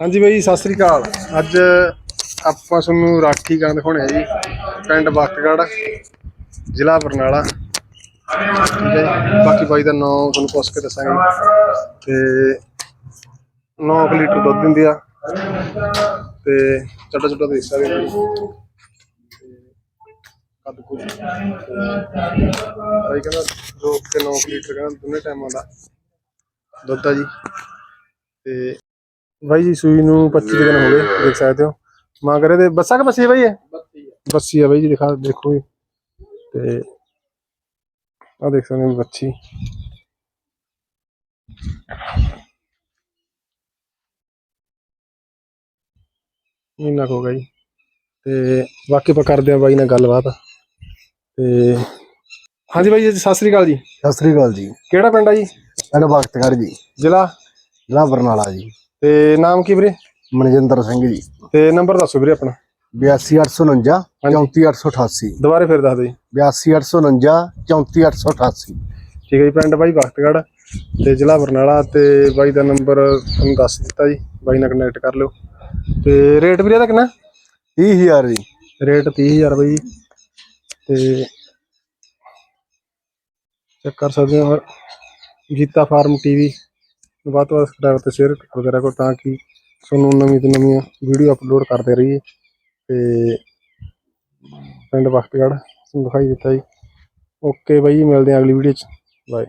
ਹਾਂਜੀ ਬਾਈ, ਸਤਿ ਸ੍ਰੀ ਅਕਾਲ। ਅੱਜ ਆਪਾਂ ਤੁਹਾਨੂੰ ਰਾਖੀ ਗਾਂ ਦਿਖਾਉਣੇ ਆ ਜੀ, ਪਿੰਡ ਬਖਤਗੜ੍ਹ ਜ਼ਿਲ੍ਹਾ ਬਰਨਾਲਾ। ਠੀਕ ਹੈ ਜੀ। ਬਾਕੀ ਬਾਈ ਦਾ ਨਾਮ ਤੁਹਾਨੂੰ ਪੁੱਛ ਕੇ ਦੱਸਾਂਗੇ। ਤੇ 9 ਲੀਟਰ ਦੁੱਧ ਦਿੰਦੀ ਆ। ਤੇ ਚੱਟਾ ਚੱਟਾ ਦੇਖ ਸਕਦੇ ਹੋ ਕੱਦ ਕੁਝ। ਬਾਈ ਕਹਿੰਦਾ ਦੋ ਕੇ 9 ਲੀਟਰ ਕਹਿੰਦਾ ਦੋਨੇ ਟਾਈਮਾਂ ਦਾ ਦੁੱਧ ਆ ਜੀ। ਤੇ ਬਾਈ ਜੀ ਸੂਈ ਨੂੰ 25 ਕੁ ਦਿਨ ਹੋ ਗਏ ਦੇਖ ਸਕਦੇ ਹੋ। ਮਾਂ ਕਰੇ ਤੇ ਬੱਸਾ ਕਿ ਬੱਸੀ ਹੈ ਬਾਈ ਇਹ? ਬੱਸੀ ਹੈ ਬਾਈ ਜੀ ਦਿਖਾ ਦੇਖੋ ਜੀ। ਤੇ ਆ ਦੇਖ ਸਕਦੇ ਹੋ ਬੱਚੀ। ਮਹੀਨਾ ਕੁ ਹੋ ਗਿਆ ਜੀ। ਤੇ ਬਾਕੀ ਆਪਾਂ ਕਰਦੇ ਆ ਬਾਈ ਨਾਲ ਗੱਲਬਾਤ। ਤੇ ਹਾਂਜੀ ਬਾਈ ਜੀ ਸਤਿ ਸ੍ਰੀ ਅਕਾਲ ਜੀ। ਸਤਿ ਸ੍ਰੀ ਅਕਾਲ ਜੀ। ਕਿਹੜਾ ਪਿੰਡ ਆ ਜੀ? ਪਿੰਡ ਬਖਤਗੜ੍ਹ ਜੀ। ਜ਼ਿਲ੍ਹਾ? ਜ਼ਿਲ੍ਹਾ ਬਰਨਾਲਾ ਜੀ। ਤੇ ਨਾਮ ਕੀ ਵੀਰੇ? ਮਨਜਿੰਦਰ ਸਿੰਘ ਜੀ। ਤੇ ਨੰਬਰ ਦੱਸੋ ਵੀਰੇ ਆਪਣਾ। 82849 34888 ਦੁਬਾਰੇ ਫਿਰ ਦੱਸ ਦਿਓ ਜੀ। 82849 34888 ਠੀਕ ਹੈ ਜੀ ਪਿੰਡ ਬਾਈ ਬਖਤਗੜ੍ਹ ਤੇ ਜ਼ਿਲ੍ਹਾ ਬਰਨਾਲਾ ਤੇ ਬਾਈ ਦਾ ਨੰਬਰ ਤੁਹਾਨੂੰ ਦੱਸ ਦਿੱਤਾ ਜੀ। ਬਾਈ ਨਾਲ ਕਨੈਕਟ ਕਰ ਲਿਓ। ਤੇ ਰੇਟ ਵੀਰੇ ਦਾ ਕਿੰਨਾ? 30000 ਜੀ। ਰੇਟ 30000 ਬਾਈ। ਤੇ ਚੈੱਕ ਕਰ ਸਕਦੇ ਹੋ ਗੀਤਾ ਫਾਰਮ ਟੀਵੀ। ਵੱਧ ਤੋਂ ਵੱਧ ਸਬਸਕ੍ਰਾਈਬ ਤੇ ਸ਼ੇਅਰ ਕਰਦੇ ਰਹੋ ਤਾਂ ਕਿ ਤੁਹਾਨੂੰ ਨਵੀਂ ਤੋਂ ਨਵੀਆਂ ਵੀਡੀਓ ਅਪਲੋਡ ਕਰਦੇ ਰਹੀਏ। ਤੇ ਪਿੰਡ ਬਖਤਗੜ੍ਹ, ਤੁਹਾਨੂੰ ਦਿਖਾਈ ਦਿੱਤਾ ਜੀ। ਓਕੇ ਬਾਈ ਜੀ ਮਿਲਦੇ ਹਾਂ ਅਗਲੀ ਵੀਡੀਓ 'ਚ। ਬਾਏ